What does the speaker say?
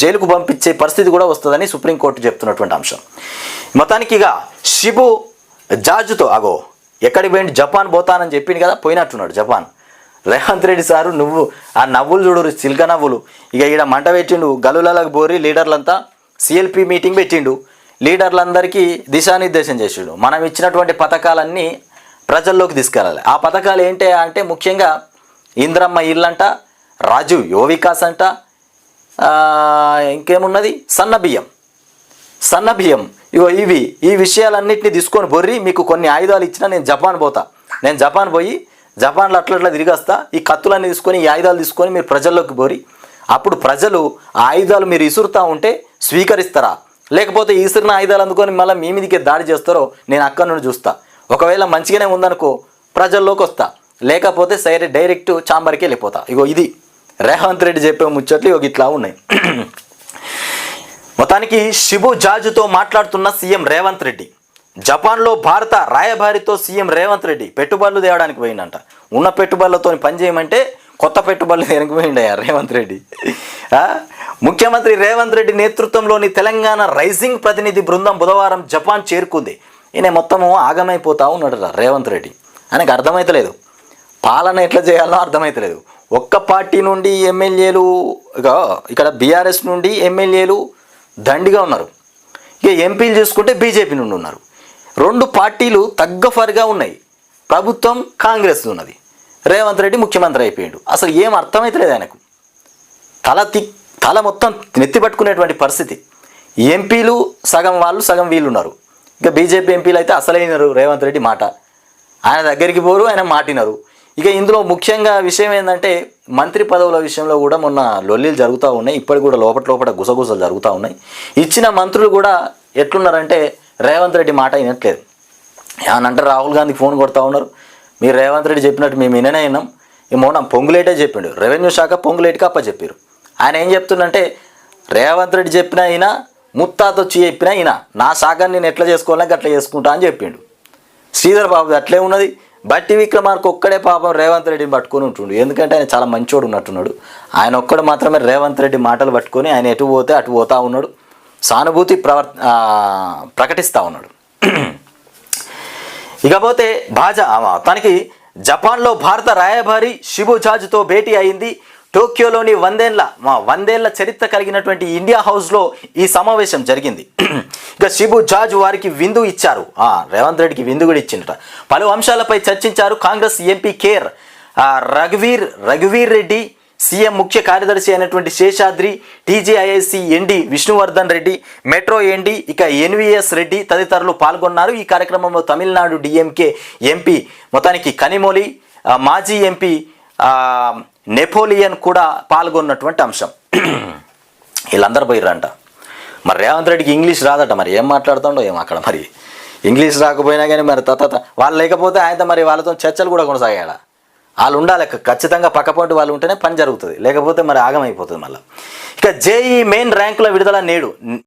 జైలుకు పంపించే పరిస్థితి కూడా వస్తుందని సుప్రీంకోర్టు చెప్తున్నటువంటి అంశం. మొత్తానికి ఇక షిబు జార్జుతో అగో ఎక్కడికి పోయింది జపాన్ పోతానని చెప్పింది కదా పోయినట్టున్నాడు జపాన్. రేవంత్ రెడ్డి సారు నువ్వు ఆ నవ్వులు చూడు చిల్క నవ్వులు. ఇక ఈడ మంట పెట్టిండు గలులలకు బోరి లీడర్లంతా సిఎల్పి మీటింగ్ పెట్టిండు. లీడర్లందరికీ దిశానిర్దేశం చేసిండు. మనం ఇచ్చినటువంటి పథకాలన్నీ ప్రజల్లోకి తీసుకెళ్ళాలి. ఆ పథకాలు ఏంటి అంటే ముఖ్యంగా ఇంద్రమ్మ ఇల్లంట రాజు యువ వికాస్ అంట ఇంకేమున్నది? సన్న బియ్యం సన్న బియ్యం ఇగో ఇవి ఈ విషయాలన్నింటినీ తీసుకొని బొర్రి మీకు కొన్ని ఆయుధాలు ఇచ్చినా నేను జపాన్ పోతా. నేను జపాన్ పోయి జపాన్లో అట్లా తిరిగొస్తా. ఈ కత్తులన్నీ తీసుకొని ఈ ఆయుధాలు తీసుకొని మీరు ప్రజల్లోకి బోరి అప్పుడు ప్రజలు ఆ ఆయుధాలు మీరు ఇసురుతా ఉంటే స్వీకరిస్తారా? లేకపోతే ఇసురిన ఆయుధాలు అందుకొని మళ్ళీ మీ మీదకి దాడి చేస్తారో నేను అక్కడి నుండి చూస్తా. ఒకవేళ మంచిగానే ఉందనుకో ప్రజల్లోకి వస్తా లేకపోతే సైరే డైరెక్ట్ చాంబర్కి వెళ్ళిపోతా. ఇగో ఇది. రేవంత్ రెడ్డి చెప్పే ముచ్చట్లు ఇగో ఇట్లా ఉన్నాయి. మొత్తానికి షిబు జాజుతో మాట్లాడుతున్న సీఎం రేవంత్ రెడ్డి. జపాన్లో భారత రాయబారితో సీఎం రేవంత్ రెడ్డి పెట్టుబడులు తేవడానికి పోయిందంట ఉన్న పెట్టుబడులతో పని చేయమంటే కొత్త పెట్టుబడులు వెనక్కి రేవంత్ రెడ్డి. ముఖ్యమంత్రి రేవంత్ రెడ్డి నేతృత్వంలోని తెలంగాణ రైజింగ్ ప్రతినిధి బృందం బుధవారం జపాన్ చేరుకుంది. ఈయన మొత్తము ఆగమైపోతా ఉన్నాడు రేవంత్ రెడ్డి. ఆయనకు అర్థమైతలేదు. పాలన ఎట్లా చేయాలో అర్థమవుతలేదు ఒక్క పార్టీ నుండి ఎమ్మెల్యేలు ఇక ఇక్కడ బీఆర్ఎస్ నుండి ఎమ్మెల్యేలు దండిగా ఉన్నారు. ఇక ఎంపీలు చూసుకుంటే బీజేపీ నుండి ఉన్నారు. రెండు పార్టీలు తగ్గఫరిగా ఉన్నాయి. ప్రభుత్వం కాంగ్రెస్ ఉన్నది. రేవంత్ రెడ్డి ముఖ్యమంత్రి అయిపోయాడు. అసలు ఏం అర్థమవుతలేదు ఆయనకు. తల తి తల మొత్తం నెత్తి పట్టుకునేటువంటి పరిస్థితి. ఎంపీలు సగం వాళ్ళు సగం వీళ్ళు ఉన్నారు. ఇక బీజేపీ ఎంపీలు అయితే అసలైనరు రేవంత్ రెడ్డి మాట. ఆయన దగ్గరికి పోరు ఆయన మాటినరు. ఇక ఇందులో ముఖ్యంగా విషయం ఏంటంటే మంత్రి పదవుల విషయంలో కూడా మొన్న లొల్లీలు జరుగుతూ ఉన్నాయి. ఇప్పటికి కూడా లోపల లోపల గుసగుసలు జరుగుతూ ఉన్నాయి. ఇచ్చిన మంత్రులు కూడా ఎట్లున్నారంటే రేవంత్ రెడ్డి మాట వినట్లేదు. ఏమనంటే రాహుల్ గాంధీకి ఫోన్ కొడతా ఉన్నారు. మీరు రేవంత్ రెడ్డి చెప్పినట్టు మేము విననే విన్నాం. ఈ మౌనం పొంగులేటే చెప్పిండు. రెవెన్యూ శాఖ పొంగులేటికి అప్ప చెప్పారు ఆయన ఏం చెప్తుందంటే రేవంత్ రెడ్డి చెప్పినా ఈయన ముత్తాత వచ్చి చెప్పినా ఈయన నా శాఖని నేను ఎట్లా చేసుకోవాలని అట్లా చేసుకుంటా అని చెప్పిండు. శ్రీధర్ బాబు అట్లే ఉన్నది. బట్టి విక్రమార్క ఒక్కడే పాపం రేవంత్ రెడ్డిని పట్టుకొని ఉంటుండు. ఎందుకంటే ఆయన చాలా మంచోడు ఉన్నట్టున్నాడు. ఆయన ఒక్కడు మాత్రమే రేవంత్ రెడ్డి మాటలు పట్టుకొని ఆయన ఎటు పోతే అటు పోతా ఉన్నాడు. సానుభూతి ప్రవర్ ప్రకటిస్తూ ఉన్నాడు. ఇకపోతే భాజా తనకి జపాన్లో భారత రాయభారి షిబు జాజ్తో భేటీ అయింది. టోక్యోలోని వందేళ్ళ మా వందేళ్ళ చరిత్ర కలిగినటువంటి ఇండియా హౌస్లో ఈ సమావేశం జరిగింది. ఇక షిబు జాజ్ వారికి విందు ఇచ్చారు. ఆ, రేవంత్ రెడ్డికి విందు కూడా ఇచ్చిందట పలు అంశాలపై చర్చించారు Congress MP care రఘువీర్ రఘువీర్ Reddy CM ముఖ్య కార్యదర్శి అయినటువంటి శేషాద్రి టీజీఐఐసి ఎండి విష్ణువర్ధన్ రెడ్డి మెట్రో ఎండి ఇక ఎన్విఎస్ రెడ్డి తదితరులు పాల్గొన్నారు. ఈ కార్యక్రమంలో తమిళనాడు డిఎంకే ఎంపీ మొత్తానికి కనిమొలి మాజీ ఎంపీ నెపోలియన్ కూడా పాల్గొన్నటువంటి అంశం. వీళ్ళందరూ పోయిర్రంట. మరి రేవంత్ రెడ్డికి ఇంగ్లీష్ రాదట మరి ఏం మాట్లాడుతుండో ఏం అక్కడ మరి. ఇంగ్లీష్ రాకపోయినా కానీ మరి తత వాళ్ళు లేకపోతే ఆయనతో మరి వాళ్ళతో చర్చలు కూడా కొనసాగాడ వాళ్ళు ఉండాలి ఖచ్చితంగా పక్కపాటు వాళ్ళు ఉంటేనే పని జరుగుతుంది. లేకపోతే మరి ఆగమైపోతుంది మళ్ళీ. ఇక జేఈ మెయిన్ ర్యాంకుల విడుదల నేడు.